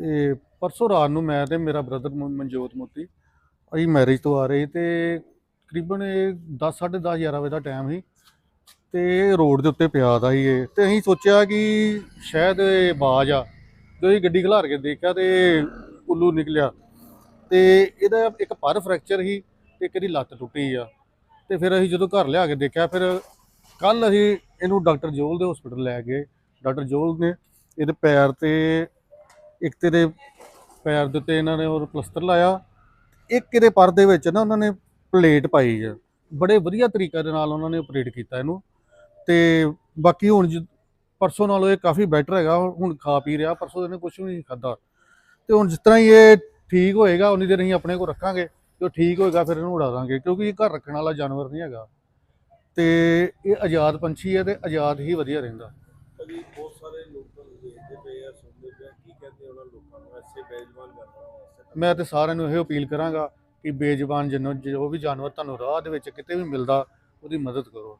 ਇਹ ਪਰਸੋਂ ਰਾਤ ਨੂੰ ਮੈਂ ਤੇ ਮੇਰਾ ਬ੍ਰਦਰ ਮਨਜੋਤ ਮੋਤੀ ਅਸੀਂ ਮੈਰਿਜ ਤੋਂ ਆ ਰਹੇ ਤੇ ਤਕਰੀਬਨ ਇਹ 10 10:30 11 ਵਜੇ ਦਾ ਟਾਈਮ ਸੀ ਤੇ ਰੋਡ ਦੇ ਉੱਤੇ ਪਿਆ ਦਾ ਸੀ ਇਹ ਤੇ ਅਸੀਂ ਸੋਚਿਆ ਕਿ ਸ਼ਾਇਦ ਇਹ ਬਾਜ ਆ। ਜਦੋਂ ਅਸੀਂ ਗੱਡੀ ਖਲਾਰ ਕੇ ਦੇਖਿਆ ਤੇ ਉੱਲੂ ਨਿਕਲਿਆ ਤੇ ਇਹਦਾ ਇੱਕ ਪਰ ਫ੍ਰੈਕਚਰ ਸੀ ਤੇ ਇੱਕ ਇਹਦੀ ਲੱਤ ਟੁੱਟੀ ਆ। ਤੇ ਫਿਰ ਅਸੀਂ ਜਦੋਂ ਘਰ ਲਿਆ ਕੇ ਦੇਖਿਆ ਫਿਰ ਕੱਲ ਅਸੀਂ ਇਹਨੂੰ ਡਾਕਟਰ ਜੋਲ ਦੇ ਹਸਪੀਟਲ ਲੈ ਗਏ। ਡਾਕਟਰ ਜੋਲ ਨੇ ਇਹਦੇ ਪੈਰ ਤੇ ਇੱਕ ਤੇਰੇ ਪੈਰ ਦੇ ਉੱਤੇ ਇਹਨਾਂ ਨੇ ਹੋਰ ਪਲਸਤਰ ਲਾਇਆ, ਇੱਕ ਇਹਦੇ ਪਰ ਦੇ ਵਿੱਚ ਨਾ ਉਹਨਾਂ ਨੇ ਪਲੇਟ ਪਾਈ ਆ। ਬੜੇ ਵਧੀਆ ਤਰੀਕੇ ਦੇ ਨਾਲ ਉਹਨਾਂ ਨੇ ਆਪਰੇਟ ਕੀਤਾ ਇਹਨੂੰ। ਤੇ ਬਾਕੀ ਹੁਣ ਜ- ਪਰਸੋਂ ਨਾਲੋਂ ਇਹ ਕਾਫੀ ਬੈਟਰ ਹੈਗਾ, ਹੁਣ ਖਾ ਪੀ ਰਿਹਾ, ਪਰਸੋਂ ਇਹਨੇ ਕੁਝ ਵੀ ਨਹੀਂ ਖਾਦਾ ਤੇ ਹੁਣ ਜਿਸ ਤਰ੍ਹਾਂ ਹੀ ਇਹ ਠੀਕ ਹੋਏਗਾ, ਉਨੀ ਦੇਰ ਅਸੀਂ ਆਪਣੇ ਕੋਲ ਰੱਖਾਂਗੇ, ਜੋ ਠੀਕ ਹੋਏਗਾ ਫਿਰ ਇਹਨੂੰ ਉਡਾ ਦਾਂਗੇ, ਕਿਉਂਕਿ ਇਹ ਘਰ ਰੱਖਣ ਵਾਲਾ ਜਾਨਵਰ ਨਹੀਂ ਹੈਗਾ। ਤੇ ਇਹ ਆਜ਼ਾਦ ਪੰਛੀ ਹੈ ਤੇ ਆਜ਼ਾਦ ਹੀ ਵਧੀਆ ਰਹਿੰਦਾ। ਮੈਂ ਤੇ ਸਾਰਿਆਂ ਨੂੰ ਇਹ ਅਪੀਲ ਕਰਾਂਗਾ ਕਿ ਬੇਜ਼ੁਬਾਨ ਜਨੋ ਜੋ ਵੀ ਜਾਨਵਰ ਤੁਹਾਨੂੰ ਰਾਹ ਦੇ ਵਿੱਚ ਕਿਤੇ ਵੀ ਮਿਲਦਾ, ਉਹਦੀ ਮਦਦ ਕਰੋ।